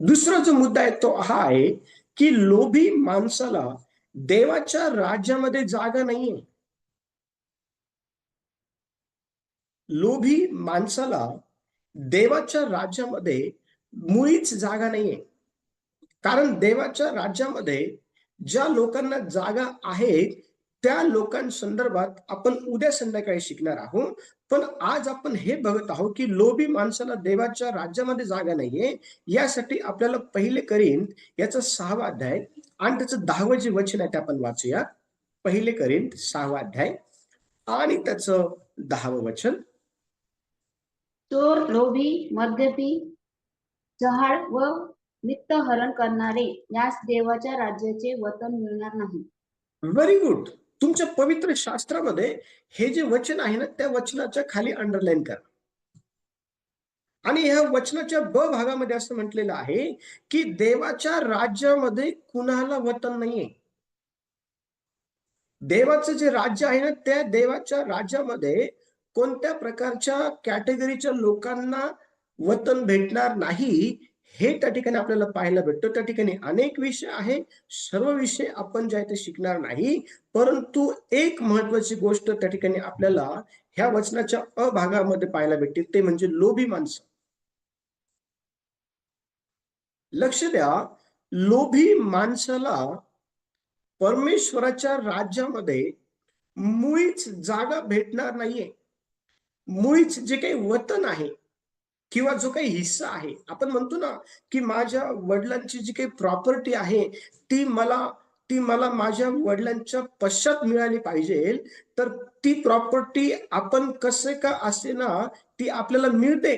दुसरा जो मुद्दा आहे तो हा आहे की लोभी माणसाला देवाच्या राज्यामध्ये जागा नाहीये. लोभी माणसाला देवाच्या राज्यामध्ये मुळीच जागा नाहीये. कारण देवाच्या राज्यामध्ये ज्या लोकांना जागा आहे त्या लोकांसंदर्भात आपण उद्या संध्याकाळी शिकणार आहोत. पण आज आपण हे बघत आहोत की लोभी माणसाला देवाच्या राज्यामध्ये जागा नाहीये. यासाठी आपल्याला पहिले करीन याचा सहावा अध्याय आणि त्याचं दहावं जे वचन आहे ते आपण वाचूया. पहिले करीन सहावा अध्याय आणि त्याचं दहावं वचन. चोर लोभी मद्यपी चहाड व नित्त हरण करणारे यास देवाच्या राज्याचे वतन मिळणार नाही. व्हेरी गुड तुमच्या पवित्र शास्त्रामध्ये हे जे वचन आहे ना त्या वचनाच्या खाली अंडरलाईन करा. आणि ह्या वचनाच्या ब भागामध्ये असं म्हटलेलं आहे की देवाच्या राज्यामध्ये कुणाला वतन नाहीये. देवाचं जे राज्य आहे ना त्या देवाच्या राज्यामध्ये कोणत्या प्रकारच्या कॅटेगरीच्या लोकांना वतन भेटणार नाही हे त्या ठिकाणी आपल्याला पाहायला भेटतं. त्या ठिकाणी अनेक विषय आहे. सर्व विषय आपण जे आहे ते शिकणार नाही परंतु एक महत्वाची गोष्ट त्या ठिकाणी आपल्याला ह्या वचनाच्या अ भागामध्ये पाहायला भेटते ते म्हणजे लोभी माणसं. लक्ष द्या लोभी माणसाला परमेश्वराच्या राज्यामध्ये मुळीच जागा भेटणार नाहीये. मुळीच जे काही वतन आहे किंवा जो काही हिस्सा आहे आपण म्हणतो ना की माझ्या वडिलांची जी काही प्रॉपर्टी आहे ती मला ती मला माझ्या वडिलांच्या पश्चात मिळाली पाहिजे. तर ती प्रॉपर्टी आपण कसे का असे ना ती आपल्याला मिळते.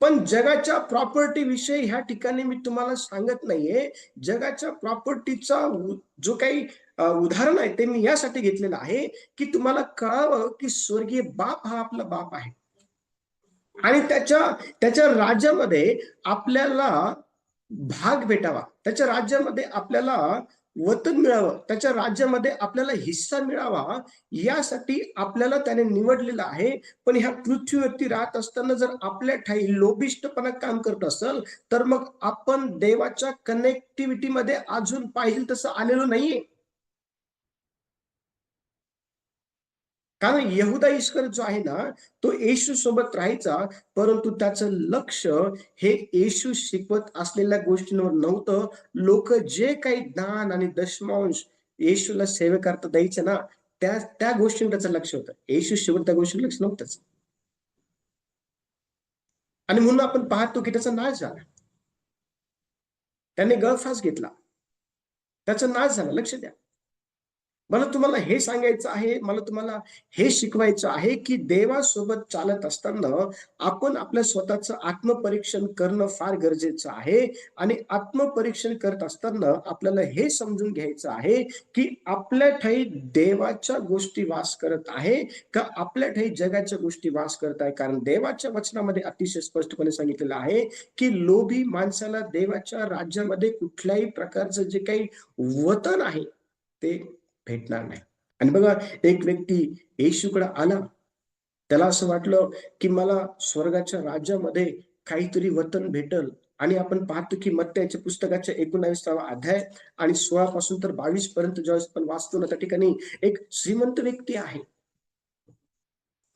पण जगाच्या प्रॉपर्टी विषयी ह्या ठिकाणी मी तुम्हाला सांगत नाहीये. जगाच्या प्रॉपर्टीचा जो काही उदाहरण आहे ते मी यासाठी घेतलेलं आहे की तुम्हाला कळावं की स्वर्गीय बाप हा आपला बाप आहे. आणि त्याच्या त्याच्या राज्यामध्ये आपल्याला भाग भेटावा. त्याच्या राज्यामध्ये आपल्याला वतन मिळावं. त्याच्या राज्यामध्ये आपल्याला हिस्सा मिळावा यासाठी आपल्याला त्याने निवडलेलं आहे. पण ह्या पृथ्वीवरती राहत असताना जर आपल्या ठाई लोभिष्टपणा काम करत असेल तर मग आपण देवाच्या कनेक्टिव्हिटी मध्ये अजून पाहिजे तसं आलेलो नाहीये. कारण यहुदा ईश्वर जो आहे ना तो येशू सोबत राहायचा परंतु त्याचं लक्ष हे येशू शिकवत असलेल्या गोष्टींवर नव्हतं. लोक जे काही दान आणि दशमांश येशूला सेवेकरता द्यायचे ना त्या त्या गोष्टींवर त्याचं लक्ष होतं. येशू शिवर त्या गोष्टीवर लक्ष नव्हतंच आणि म्हणून आपण पाहतो की त्याचा नाश झाला. त्याने गळफास घेतला. त्याचा नाश झाला. लक्ष द्या. मला तुम्हाला हे सांगायचं आहे मला तुम्हाला हे शिकवायचं आहे की देवासोबत चालत असताना आपण आपल्या स्वतःचं आत्मपरीक्षण करणं फार गरजेचं आहे. आणि आत्मपरीक्षण करत असताना आपल्याला हे समजून घ्यायचं आहे की आपल्या ठाई देवाच्या गोष्टी वास करत आहे का आपल्या ठाई जगाच्या गोष्टी वास करत आहे? कारण देवाच्या वचनामध्ये अतिशय स्पष्टपणे सांगितलेलं आहे की लोभी माणसाला देवाच्या राज्यामध्ये कुठल्याही प्रकारचं जे काही वतन आहे ते भेटणार नाही. आणि बघा एक व्यक्ती येशूकडे आला. त्याला असं वाटलं की मला स्वर्गाच्या राज्यामध्ये काहीतरी वतन भेटल. आणि आपण पाहतो की मत्त्याच्या पुस्तकाच्या एकोणावीसावा अध्याय आणि सोळा पासून तर बावीस पर्यंत ज्यावेळेस पण वाचतो ना त्या ठिकाणी एक श्रीमंत व्यक्ती आहे.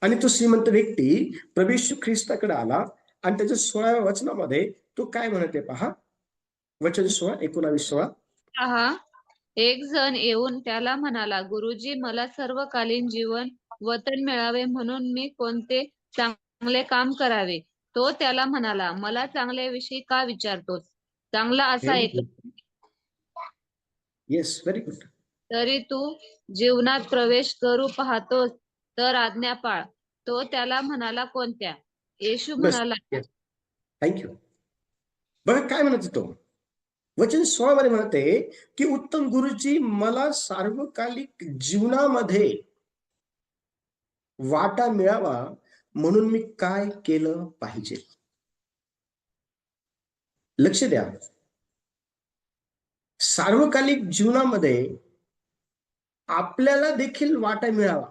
आणि तो श्रीमंत व्यक्ती प्रवेश ख्रिस्ताकडे आला आणि त्याच्या सोळाव्या वचनामध्ये तो काय म्हणते पहा? वचन सोळा एकोणावीस सोळा एक जण येऊन त्याला म्हणाला गुरुजी मला सर्वकालीन जीवन वतन मिळावे म्हणून मी कोणते चांगले काम करावे? तो त्याला म्हणाला मला चांगल्याविषयी का विचारतोस? चांगला असा एक येस व्हेरी गुड तरी तू जीवनात प्रवेश करू पाहतोस तर आज्ञा पाळ तो त्याला म्हणाला कोणत्या? येशू. म्हणाला थँक्यू बघा काय म्हणत तो? वचन सोळामध्ये म्हणते की उत्तम गुरुजी मला सार्वकालिक जीवनामध्ये वाटा मिळावा म्हणून मी काय केलं पाहिजे? लक्ष द्या. सार्वकालिक जीवनामध्ये आपल्याला देखील वाटा मिळावा.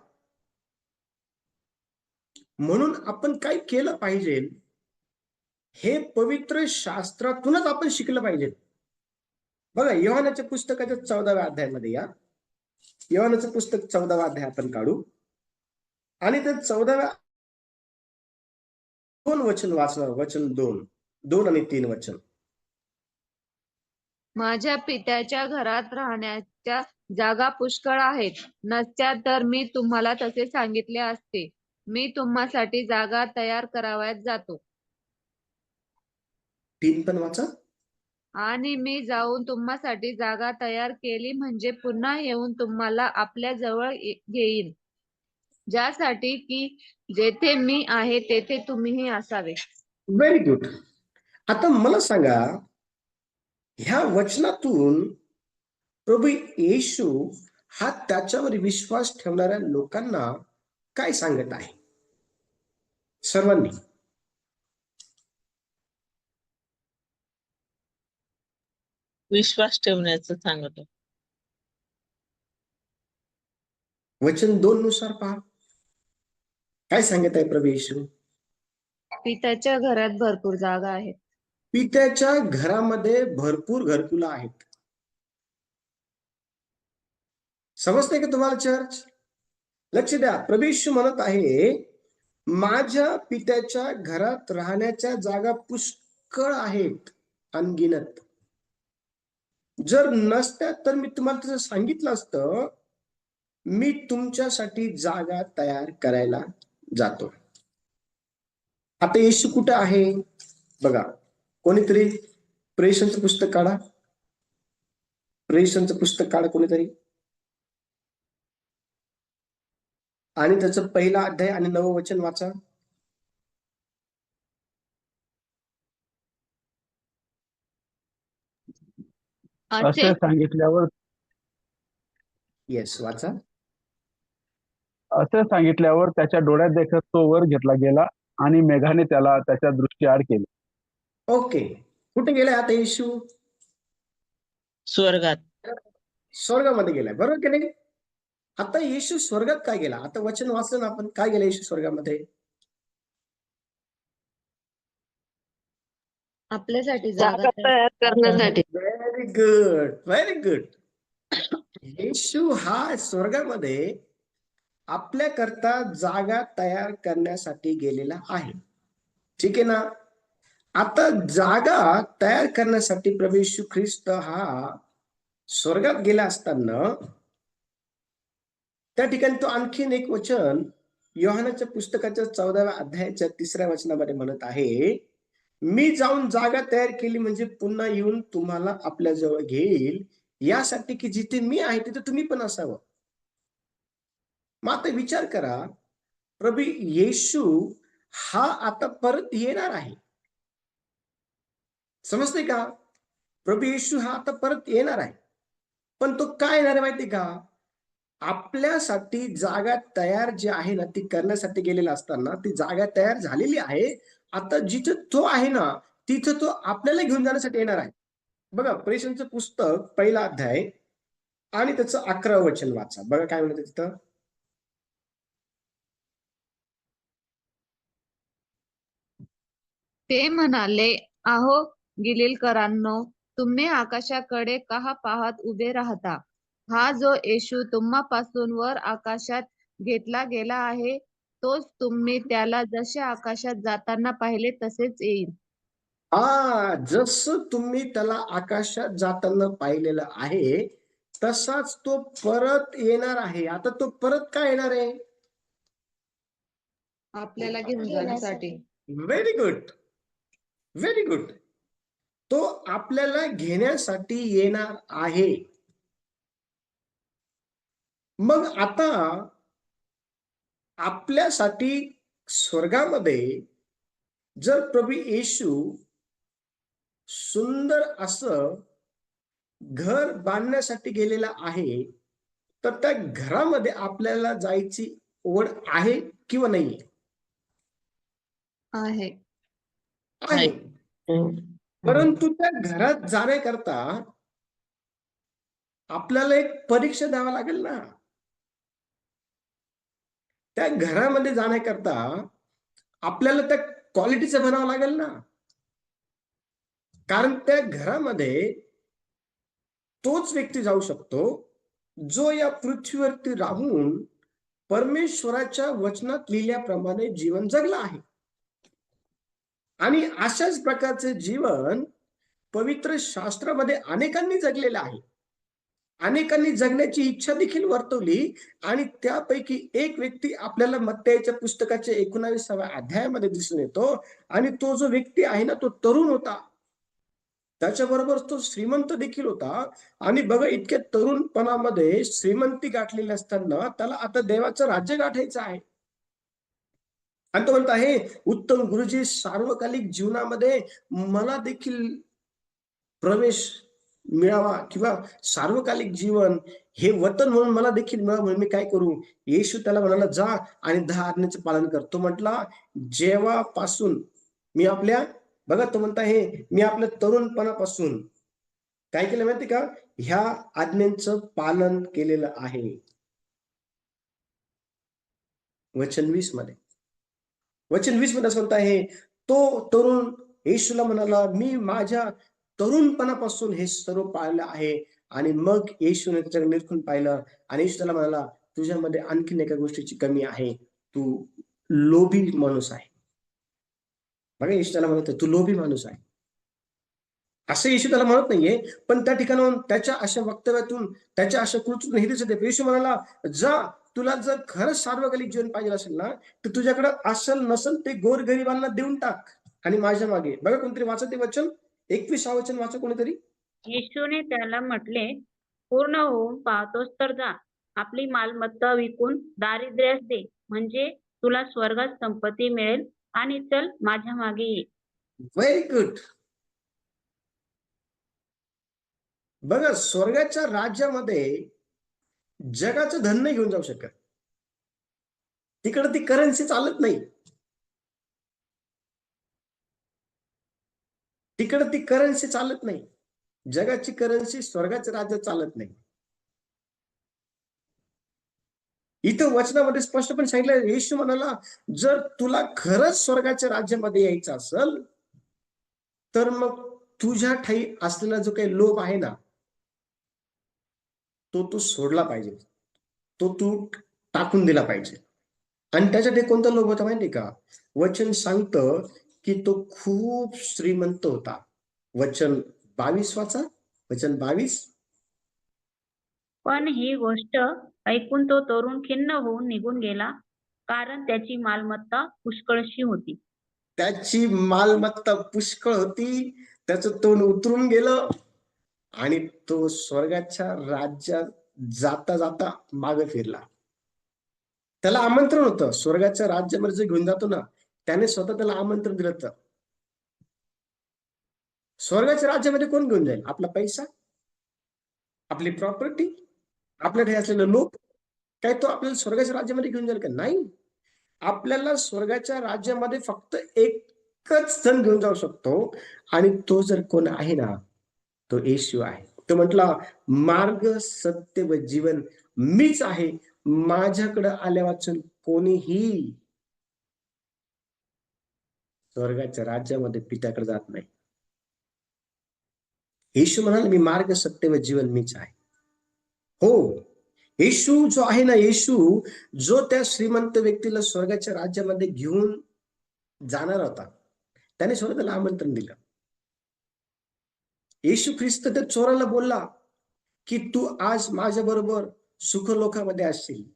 म्हणून आपण काय केलं पाहिजे? हे पवित्र शास्त्रातूनच आपण शिकलं पाहिजे. बघा योहानाच्या पुस्तकाच्या चौदाव्या अध्यायामध्ये या. योहानाचं पुस्तक चौदावा अध्याय आपण काढू. आणि त्या चौदाव्या दोन वचन वाचणार वचन दोन. दोन आणि तीन वचन. माझ्या पित्याच्या घरात राहण्याच्या जागा पुष्कळ आहेत. नसत्या तर मी तुम्हाला तसे सांगितले असते. मी तुम्हासाठी जागा तयार करावयात जातो. तीन पण वाचा. आणि मी जाऊन तुम्हासाठी जागा तयार केली म्हणजे पुन्हा येऊन तुम्हाला आपल्या जवळ घेईन. ज्यासाठी की जेथे मी आहे तेथे तुम्हीही असावे. व्हेरी गुड आता मला सांगा ह्या वचनातून प्रभू येशू हा त्याच्यावर विश्वास ठेवणाऱ्या लोकांना काय सांगत आहे? सर्वांनी. विश्वास ठेवण्याचं सांगत. वचन दोन नुसार पहा. काय सांगत आहे प्रभू येशू? पित्याच्या घरात भरपूर जागा आहे पित्याच्या घरामध्ये भरपूर घरकुला आहेत. समजते का तुम्हाला चर्च लक्ष द्या. प्रभू म्हणत आहे माझ्या पित्याच्या घरात राहण्याच्या जागा पुष्कळ आहेत. अनगिनत. जर नसत्या तर मी तुम्हाला तसं सांगितलं असतं मी तुमच्यासाठी जागा तयार करायला जातो. आता येशू कुठं आहे? बघा कोणीतरी प्रेषणचं पुस्तक काढा. प्रेषणचं पुस्तक काढा कोणीतरी. आणि त्याचं पहिला अध्याय आणि नवं वचन वाचा. असे सांगितल्यावर येस वाचा. असे सांगितल्यावर त्याच्या डोळ्यात देखत तो वर घेतला गेला आणि मेघाने त्याला त्याच्या दृष्टी आड केली. ओके कुठे गेलाय आता येशू? स्वर्गात. स्वर्गामध्ये गेलाय. बरोबर की नाही? आता येशू स्वर्गात काय गेला? आता वचन वाचलं ना आपण. काय गेला येशू स्वर्गामध्ये? आपल्यासाठी जागा तयार करण्यासाठी. गुड व्हेरी गुड येशू हा स्वर्गामध्ये आपल्या करता जागा तयार करण्यासाठी गेलेला आहे. ठीक आहे ना? आता जागा तयार करण्यासाठी प्रभू येशू ख्रिस्त हा स्वर्गात गेला असताना त्या ठिकाणी तो आणखीन एक वचन योहानाच्या पुस्तकाच्या चौदाव्या अध्यायाच्या तिसऱ्या वचनामध्ये म्हणत आहे मी जाऊन जागा तयार केली म्हणजे पुन्हा येऊन तुम्हाला आपल्या जवळ घेईल. यासाठी की जिथे मी आहे तिथे तुम्ही पण असावं. मग आता विचार करा प्रभू येशू हा आता परत येणार आहे. समजते का? प्रभू येशू हा आता परत येणार आहे. पण तो काय येणार आहे माहिती का? आपल्यासाठी जागा तयार जी आहे ना ती करण्यासाठी गेलेला असताना ती जागा तयार झालेली आहे. आता जिथे तो आहे ना तिथं तो आपल्याला घेऊन जाण्यासाठी येणार आहे. बघा प्रेषणचं पुस्तक पहिला अध्याय आणि त्याचं अकरा वचन वाचा. बघा काय म्हणत तिथं? ते म्हणाले आहो गिलीलकरांनो तुम्ही आकाशाकडे का पाहत उभे राहता? हा जो येशू तुम्हापासून वर आकाशात घेतला गेला आहे तोच तुम्ही त्याला जसे आकाशात जाताना पाहिले तसेच येईल. हा जसं तुम्ही त्याला आकाशात जाताना पाहिलेलं आहे तसाच तो परत येणार आहे. आता तो परत काय येणार आहे? आपल्याला घेऊन जाण्यासाठी. व्हेरी गुड व्हेरी गुड तो आपल्याला घेण्यासाठी येणार आहे. मग आता आपल्यासाठी स्वर्गामध्ये जर प्रभू येशू सुंदर असं घर बांधण्यासाठी गेलेला आहे तर त्या घरामध्ये आपल्याला जायची ओढ आहे किंवा नाही? आहे. परंतु त्या घरात जाण्याकरता आपल्याला एक परीक्षा द्यावा लागेल ना? त्या घरामध्ये जाण्याकरता आपल्याला त्या क्वालिटीचं बनावं लागेल ना. कारण त्या घरामध्ये तोच व्यक्ती जाऊ शकतो जो या पृथ्वीवरती राहून परमेश्वराच्या वचनात लिहिल्याप्रमाणे जीवन जगला आहे. आणि अशाच प्रकारचे जीवन पवित्र शास्त्रामध्ये अनेकांनी जगलेलं आहे. अनेकांनी जगण्याची इच्छा देखील वर्तवली आणि त्यापैकी एक व्यक्ती आपल्याला मत्त्याच्या पुस्तकाच्या एकोणावीसाव्या अध्यायामध्ये दिसून येतो. आणि तो जो व्यक्ती आहे ना तो तरुण होता. त्याच्याबरोबर तो श्रीमंत देखील होता. आणि बघा इतक्या तरुणपणामध्ये श्रीमंती गाठलेली असताना त्याला आता देवाचं राज्य गाठायचं आहे. आणि तो म्हणत आहे उत्तम गुरुजी सार्वकालिक जीवनामध्ये मला देखील प्रवेश मिळावा किंवा सार्वकालिक जीवन हे वतन म्हणून मला देखील मिळावं म्हणून मी काय करू? येशू त्याला म्हणाला जा आणि दहा आज्ञेचं पालन कर. तो म्हटला जेव्हापासून मी आपल्या बघा तो म्हणता हे मी आपल्या तरुणपणापासून. काय केलं माहिती का? ह्या आज्ञांचं पालन केलेलं आहे. वचन वीसमध्ये. वचन वीसमध्ये असं म्हणता आहे तो तरुण येशूला म्हणाला मी माझ्या तरुणपणापासून हे सर्व पाळलं आहे. आणि मग येशूने त्याच्याकडे निरखून पाहिलं आणि येशू त्याला म्हणाला तुझ्यामध्ये आणखीन एका गोष्टीची कमी आहे. तू लोभी माणूस आहे. बघा येशू त्याला म्हणत तू लोभी माणूस आहे. असं येशू त्याला म्हणत नाहीये पण त्या ठिकाणाहून त्याच्या अशा वक्तव्यातून त्याच्या अशा कृतीतून हे दिसत आहे. येशू म्हणाला जा तुला जर खरंच सार्वकालिक जीवन पाहिजे असेल ना तर तुझ्याकडे असल नसल ते गोरगरिबांना देऊन टाक आणि माझ्या मागे. बघा कोणतरी वाचत ते वचन? एकवीस वचन वाचा कोणीतरी. येशूने त्याला म्हटले पूर्ण होऊन पाहतोस तर जा. आपली मालमत्ता विकून दारिद्र्यास दे. म्हणजे तुला स्वर्गात संपत्ती मिळेल आणि चल माझ्या मागे ये. व्हेरी गुड बघा स्वर्गाच्या राज्यामध्ये जगाचं धन नाही घेऊन जाऊ शकत. तिकडे ती करन्सी चालत नाही. तिकडं ती करन्सी चालत नाही. जगाची करन्सी स्वर्गाचे राज्य चालत नाही. इथं वचनामध्ये स्पष्टपणे सांगितलं येशू म्हणाला जर तुला खरंच स्वर्गाच्या राज्यामध्ये यायचं असेल तर मग तुझ्या ठाई असलेला जो काही लोभ आहे ना तो तू सोडला पाहिजे. तो तू टाकून दिला पाहिजे. आणि त्याच्यासाठी कोणता लोभ होता माहिती का? वचन सांगतं की तो खूप श्रीमंत होता. वचन बावीस वाचा वचन बावीस. पण ही गोष्ट ऐकून तो तरुण खिन्न होऊन निघून गेला कारण त्याची मालमत्ता पुष्कळशी होती. त्याची मालमत्ता पुष्कळ होती त्याचं तोंड उतरून गेलं आणि तो स्वर्गाच्या राज्यात जाता जाता मागे फिरला. त्याला आमंत्रण होतं स्वर्गाच्या राज्यामध्ये जे घेऊन जातो ना त्याने स्वतः त्याला आमंत्रण दिलं तर. स्वर्गाच्या राज्यामध्ये कोण घेऊन जाईल? आपला पैसा? आपली प्रॉपर्टी आपल्याकडे असलेलं लोक? काय तो आपल्याला स्वर्गाच्या राज्यामध्ये घेऊन जाईल का? नाही. आपल्याला स्वर्गाच्या राज्यामध्ये फक्त एकच जण घेऊन जाऊ शकतो. आणि तो जर कोण आहे ना तो येशू आहे. तो म्हटला मार्ग सत्य व जीवन मीच आहे. माझ्याकडे आल्या वाचून कोणीही स्वर्गाच्या राज्यामध्ये पित्याकडे जात नाही. येशू म्हणाले मी मार्ग सत्य व जीवन मीच आहे. हो येशू जो आहे ना येशू जो त्या श्रीमंत व्यक्तीला स्वर्गाच्या राज्यामध्ये घेऊन जाणार होता त्याने स्वतःला आमंत्रण दिलं. येशू ख्रिस्त त्या चोराला बोलला की तू आज माझ्या बरोबर सुखलोकामध्ये असशील.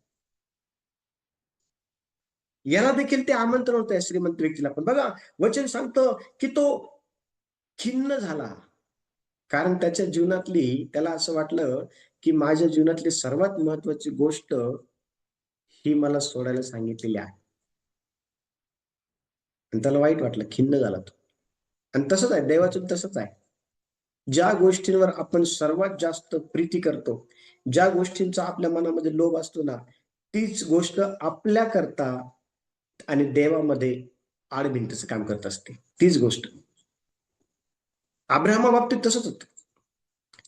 याला देखील ते आमंत्रण होतं श्रीमंत व्यक्तीला. पण बघा वचन सांगतं की तो खिन्न झाला. कारण त्याच्या जीवनातली त्याला असं वाटलं की माझ्या जीवनातली सर्वात महत्वाची गोष्ट ही मला सोडायला सांगितलेली आहे. आणि त्याला वाईट वाटलं खिन्न झाला तो. आणि तसंच आहे देवाचं तसंच आहे. ज्या गोष्टींवर आपण सर्वात जास्त प्रीती करतो ज्या गोष्टींचा आपल्या मनामध्ये लोभ असतो ना तीच गोष्ट आपल्या करता आणि देवामध्ये आडभिंतीचं काम करत असते. तीच गोष्ट. अब्राहमा बाबतीत तसंच होतं.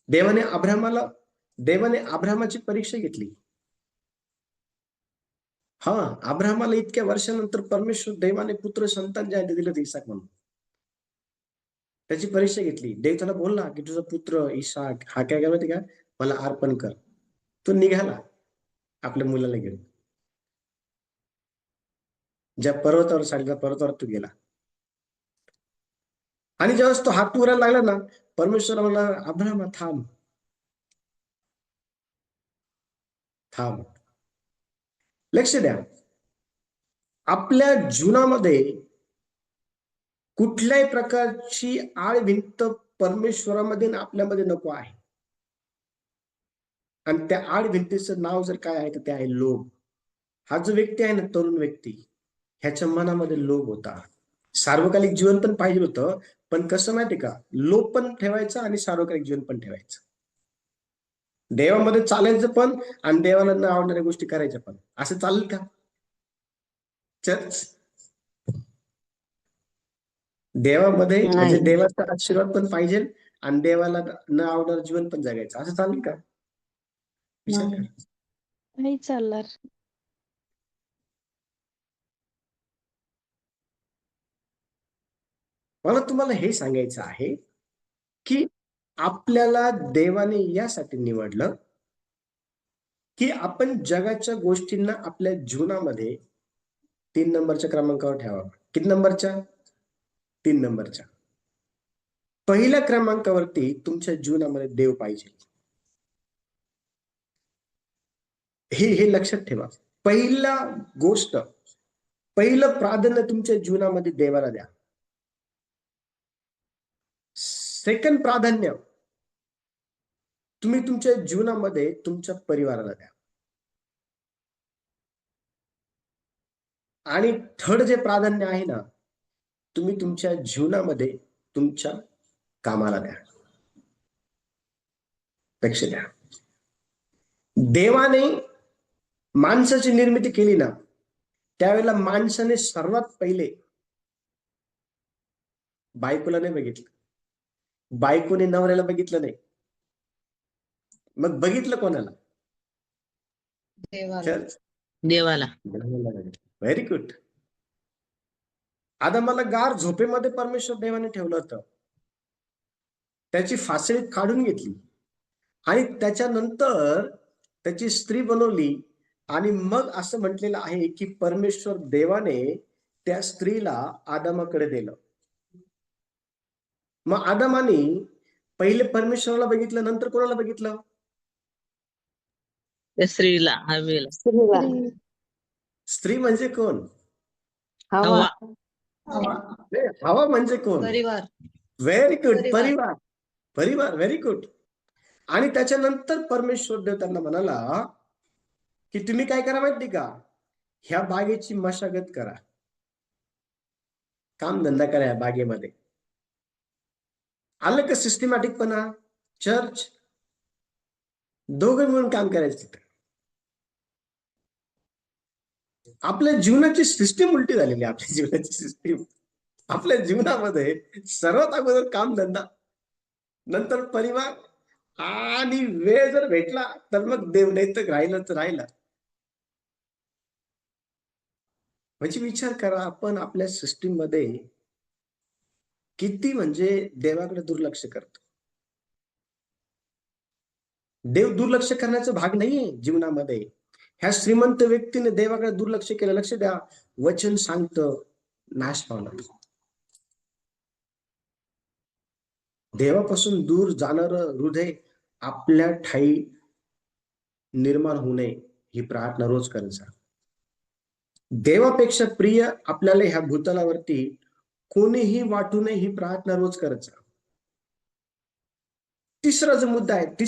देवाने अब्राहमाला देवाने अब्राहमाची परीक्षा घेतली. हा अब्राहमाला इतक्या वर्षानंतर परमेश्वर देवाने पुत्र संतान जे दिलं ते इसाक म्हणून. त्याची परीक्षा घेतली. देव त्याला बोलला की तुझा पुत्र इसाक हा काय काय माहिती का? मला अर्पण कर. तो निघाला. आपल्या मुलाला घेऊन. ज्या पर्वतावर सांगितलं पर्वतावर तो गेला. आणि ज्यावेळेस तो हात पुरायला लागला ना परमेश्वर म्हणला अब्राहमा थांब. थांब. लक्ष द्या. आपल्या जीवनामध्ये कुठल्याही प्रकारची आळ भिंत परमेश्वरामध्ये आपल्यामध्ये नको आहे. आणि त्या आड भिंतीचं नाव जर काय आहे तर ते आहे लोभ. हा जो व्यक्ती आहे ना तरुण व्यक्ती. ह्याच्या मनामध्ये लोभ होता. सार्वकालिक जीवन पण पाहिजे होतं पण कसं माहितीये का? लोभ पण ठेवायचं आणि सार्वकालिक जीवन पण ठेवायचं. देवामध्ये चालायचं पण आणि देवाला न आवडणाऱ्या गोष्टी करायच्या पण. असं चालेल का? चर्च. देवामध्ये म्हणजे. देवाचा आशीर्वाद पण पाहिजे आणि देवाला न आवडणारं जीवन पण जगायचं. असं चालेल का. नाही चालणार. मला तुम्हाला हे सांगायचं आहे की आपल्याला देवाने यासाठी निवडलं की आपण जगाच्या गोष्टींना आपल्या जीवनामध्ये तीन नंबरच्या क्रमांकावर ठेवावं. किती नंबरच्या? तीन नंबरच्या. पहिल्या क्रमांकावरती तुमच्या जीवनामध्ये देव पाहिजे. हे हे लक्षात ठेवा. पहिला गोष्ट पहिलं प्राधान्य तुमच्या जीवनामध्ये देवाला द्या. सेकंड प्राधान्य. तुम्ही तुमच्या जीवनामध्ये तुमच्या परिवाराला द्या. आणि थर्ड जे प्राधान्य आहे ना तुम्ही तुमच्या जीवनामध्ये तुमच्या कामाला द्या. लक्ष द्या. देवाने माणसाची निर्मिती केली ना त्यावेळेला माणसाने सर्वात पहिले बायकोला नाही बघितलं. बायकोने नवऱ्याला बघितलं नाही. मग बघितलं कोणाला? देवाला. व्हेरी गुड आता मला गार झोपेमध्ये परमेश्वर देवाने ठेवलं होतं. त्याची फासळी काढून घेतली. आणि त्याच्यानंतर त्याची स्त्री बनवली. आणि मग असं म्हटलेलं आहे की परमेश्वर देवाने त्या स्त्रीला आदामाकडे दिलं मग आदामाने पहिले परमेश्वराला बघितलं नंतर कोणाला बघितलं? स्त्रीला हवेला. स्त्री. म्हणजे कोण? हवा. हवा. म्हणजे कोण? परिवार. व्हेरी गुड परिवार. परिवार. परिवार व्हेरी गुड आणि त्याच्यानंतर परमेश्वर देव त्यांना म्हणाला की तुम्ही काय करा माहिती का? ह्या बागेची मशागत करा. काम धंदा करा या बागेमध्ये. आलं का सिस्टमॅटिकपणा चर्च दोघं मिळून काम करायचं तिथं. आपल्या जीवनाची सिस्टीम उलटी झालेली आपल्या जीवनाची सिस्टीम आपल्या जीवनामध्ये सर्वात अगोदर काम धंदा. नंतर परिवार. आणि वेळ जर भेटला तर मग देव नाही तर राहिलं. तर राहिलं म्हणजे विचार करा आपण आपल्या सिस्टीममध्ये किती म्हणजे देवाकडे दुर्लक्ष करतो? देव दुर्लक्ष करण्याचा भाग नाहीये जीवनामध्ये. ह्या श्रीमंत व्यक्तीने देवाकडे दुर्लक्ष केलं लक्ष द्या. वचन सांगतं नाश पावणार देवापासून दूर जाणार हृदय आपल्या ठाई निर्माण होऊ नये ही प्रार्थना रोज करायचा देवापेक्षा प्रिय आपल्याला ह्या भूतलावरती कोणीही वाटू नये ही प्रार्थना रोज करायचा तिसरा जो मुद्दा आहे